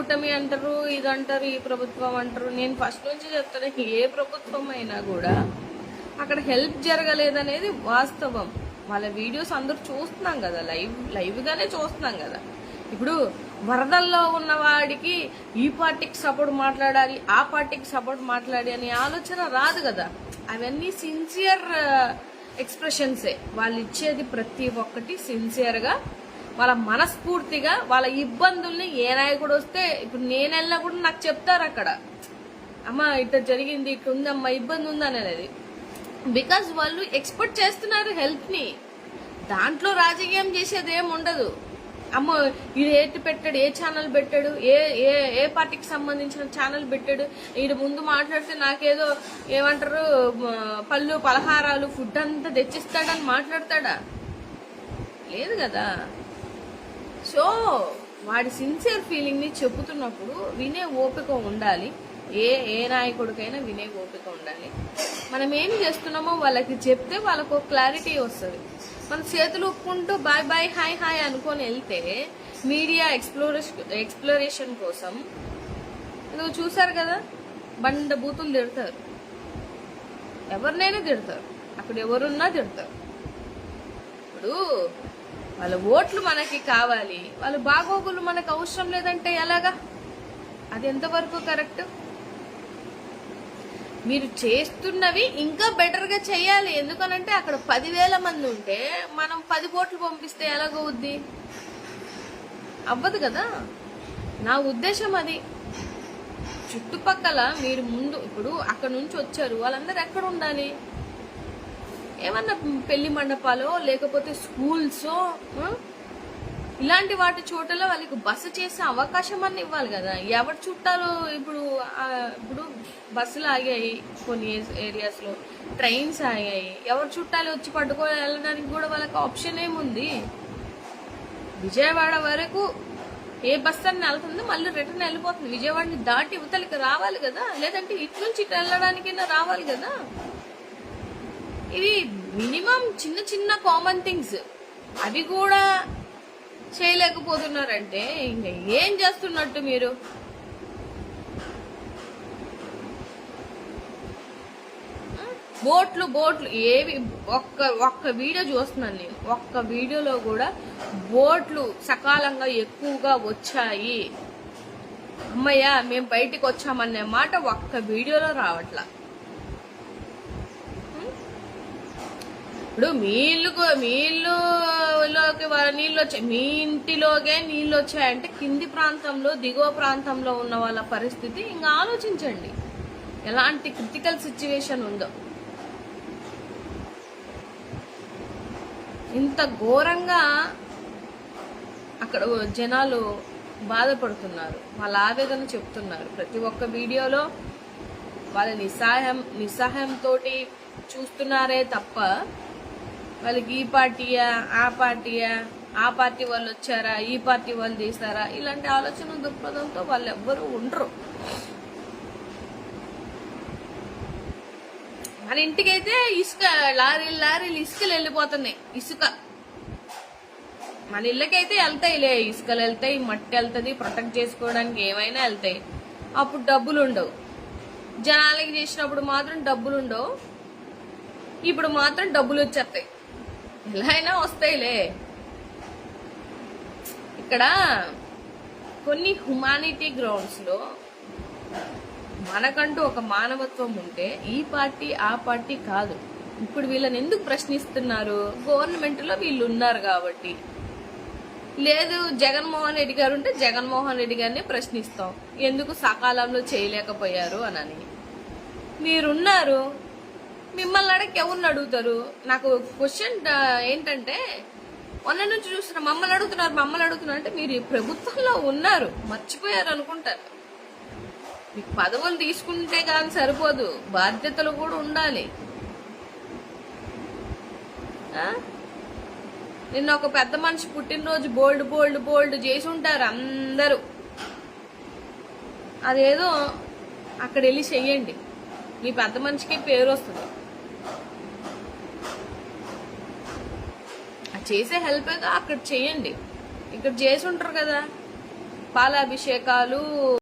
కూటమి అంటారు ఇది అంటారు ఈ ప్రభుత్వం అంటారు. నేను ఫస్ట్ నుంచి చెప్తాను ఏ ప్రభుత్వం అయినా కూడా అక్కడ హెల్ప్ జరగలేదనేది వాస్తవం. వాళ్ళ వీడియోస్ అందరూ చూస్తున్నాం కదా లైవ్ లైవ్గానే చూస్తున్నాం కదా. ఇప్పుడు వరదల్లో ఉన్న వాడికి ఈ పార్టీకి సపోర్ట్ మాట్లాడాలి ఆ పార్టీకి సపోర్ట్ మాట్లాడి అనే ఆలోచన రాదు కదా. అవన్నీ సిన్సియర్ ఎక్స్ప్రెషన్సే. వాళ్ళు ఇచ్చేది ప్రతి ఒక్కటి సిన్సియర్గా వాళ్ళ మనస్ఫూర్తిగా వాళ్ళ ఇబ్బందుల్ని ఏ నాయకుడు వస్తే ఇప్పుడు నేను వెళ్ళినా కూడా నాకు చెప్తారు అక్కడ. అమ్మ ఇట్లా జరిగింది ఇట్లా ఉందమ్మా ఇబ్బంది ఉందని అనేది. బికాజ్ వాళ్ళు ఎక్స్పెక్ట్ చేస్తున్నారు హెల్ప్ని. దాంట్లో రాజకీయం చేసేది ఏమి ఉండదు. అమ్మ ఇది ఏటి పెట్టాడు ఏ ఛానల్ పెట్టాడు ఏ ఏ ఏ పార్టీకి సంబంధించిన ఛానల్ పెట్టాడు ఇది ముందు మాట్లాడితే నాకేదో ఏమంటారు పళ్ళు పలహారాలు ఫుడ్ అంతా తెచ్చిస్తాడని మాట్లాడతాడా? లేదు కదా. సో వాడి సిన్సియర్ ఫీలింగ్ని చెబుతున్నప్పుడు వినే ఓపిక ఉండాలి. ఏ ఏ నాయకుడికైనా వినే ఓపిక ఉండాలి. మనం ఏం చేస్తున్నామో వాళ్ళకి చెప్తే వాళ్ళకు క్లారిటీ వస్తుంది. మన చేతులు ఒప్పుకుంటూ బాయ్ బాయ్ హాయ్ హాయ్ అనుకొని వెళ్తే మీడియా ఎక్స్ప్లోరేషన్ ఎక్స్ప్లోరేషన్ కోసం నువ్వు చూసారు కదా? బండ బూతులు తిడతారు. ఎవరినైనా తిడతారు. అక్కడ ఎవరున్నా తిడతారు. ఇప్పుడు వాళ్ళ ఓట్లు మనకి కావాలి. వాళ్ళ బాగోగులు మనకు అవసరం లేదంటే ఎలాగా? అది ఎంతవరకు కరెక్ట్? మీరు చేస్తున్నవి ఇంకా బెటర్గా చేయాలి. ఎందుకనంటే అక్కడ పదివేల మంది ఉంటే మనం పది కోట్లు పంపిస్తే ఎలాగవుద్ది అవ్వదు కదా? నా ఉద్దేశం అది. చుట్టుపక్కల మీరు ముందు ఇప్పుడు అక్కడ నుంచి వచ్చారు. వాళ్ళందరూ ఎక్కడ ఉండాలి? ఏమన్నా పెళ్ళి మండపాలో లేకపోతే స్కూల్స్ ఇలాంటి వాటి చోటలో వాళ్ళకి బస చేసే అవకాశం అన్న ఇవ్వాలి కదా. ఎవరు చుట్టాలు ఇప్పుడు ఇప్పుడు బస్సులు ఆగాయి కొన్ని ఏరియాస్లో ట్రైన్స్ ఆగాయి. ఎవరు చుట్టాలు వచ్చి పట్టుకో వెళ్ళడానికి కూడా వాళ్ళకి ఆప్షన్ ఏముంది? విజయవాడ వరకు ఏ బస్ అని వెళ్తుందో మళ్ళీ రిటర్న్ వెళ్ళిపోతుంది. విజయవాడని దాటి ఇవతలకి రావాలి కదా. లేదంటే ఇటు నుంచి ఇటు వెళ్ళడానికైనా రావాలి కదా. ఇవి మినిమం చిన్న చిన్న కామన్ థింగ్స్ అవి కూడా చేయలేకపోతున్నారంటే ఇంకా ఏం చేస్తున్నట్టు మీరు? బోట్లు బోట్లు ఏవి ఒక్క ఒక్క వీడియో చూస్తున్నాను నేను. ఒక్క వీడియోలో కూడా బోట్లు సకాలంగా ఎక్కువగా వచ్చాయి. అమ్మయ్య మేము బయటికి వచ్చామనే మాట ఒక్క వీడియోలో రావట్లా. ఇప్పుడు మీ ఇల్లుకు మీ ఇల్లులోకి నీళ్ళు వచ్చాయి మీ ఇంటిలోకే నీళ్ళు వచ్చాయంటే కింది ప్రాంతంలో దిగువ ప్రాంతంలో ఉన్న వాళ్ళ పరిస్థితి ఇంకా ఆలోచించండి. ఎలాంటి క్రిటికల్ సిచ్యువేషన్ ఉందో. ఇంత ఘోరంగా అక్కడ జనాలు బాధపడుతున్నారు. వాళ్ళ ఆవేదన చెప్తున్నారు. ప్రతి ఒక్క వీడియోలో వాళ్ళ నిస్సహాయం నిస్సహాయంతో చూస్తున్నారే తప్ప వాళ్ళకి ఈ పార్టీయా ఆ పార్టీయా ఆ పార్టీ వాళ్ళు వచ్చారా ఈ పార్టీ వాళ్ళు తీసారా? ఇలాంటి ఆలోచన దృక్పథంతో వాళ్ళు ఎవ్వరూ ఉండరు. మన ఇంటికైతే ఇసుక లారీలు లారీలు ఇసుకలు వెళ్ళిపోతున్నాయి. ఇసుక. మన ఇళ్ళకైతే వెళ్తాయిలే. ఇసుకలు వెళ్తాయి మట్టి వెళ్తుంది ప్రొటెక్ట్ చేసుకోవడానికి ఏమైనా వెళ్తాయి. అప్పుడు డబ్బులు ఉండవు. జనాలకి చేసినప్పుడు మాత్రం డబ్బులు ఉండవు. ఇప్పుడు మాత్రం డబ్బులు వచ్చేస్తాయి. ఎలా అయినా వస్తాయిలే. ఇక్కడ కొన్ని హ్యుమానిటీ గ్రౌండ్స్లో మనకంటూ ఒక మానవత్వం ఉంటే ఈ పార్టీ ఆ పార్టీ కాదు. ఇప్పుడు వీళ్ళని ఎందుకు ప్రశ్నిస్తున్నారు? గవర్నమెంట్లో వీళ్ళు ఉన్నారు కాబట్టి. లేదు జగన్మోహన్ రెడ్డి గారు ఉంటే జగన్మోహన్ రెడ్డి గారిని ప్రశ్నిస్తాం. ఎందుకు సకాలంలో చేయలేకపోయారు అనని మీరున్నారు. మిమ్మల్ని అడగ ఎవరిని అడుగుతారు? నాకు క్వశ్చన్ ఏంటంటే మొన్న నుంచి చూస్తున్నా మమ్మల్ని అడుగుతున్నారు మమ్మల్ని అడుగుతున్నారు అంటే మీరు ప్రభుత్వంలో ఉన్నారు మర్చిపోయారు అనుకుంటారు. మీకు పదవులు తీసుకుంటే కానీ సరిపోదు బాధ్యతలు కూడా ఉండాలి. నిన్న ఒక పెద్ద మనిషి పుట్టినరోజు బోల్డ్ బోల్డ్ బోల్డ్ చేసి ఉంటారు అందరూ. అదేదో అక్కడ వెళ్ళి చెయ్యండి. మీ పెద్ద మనిషికి పేరు వస్తుంది. చేసే హెల్ప్ ఏదో అక్కడ చేయండి. ఇక్కడ చేసి ఉంటారు కదా పాలాభిషేకాలు.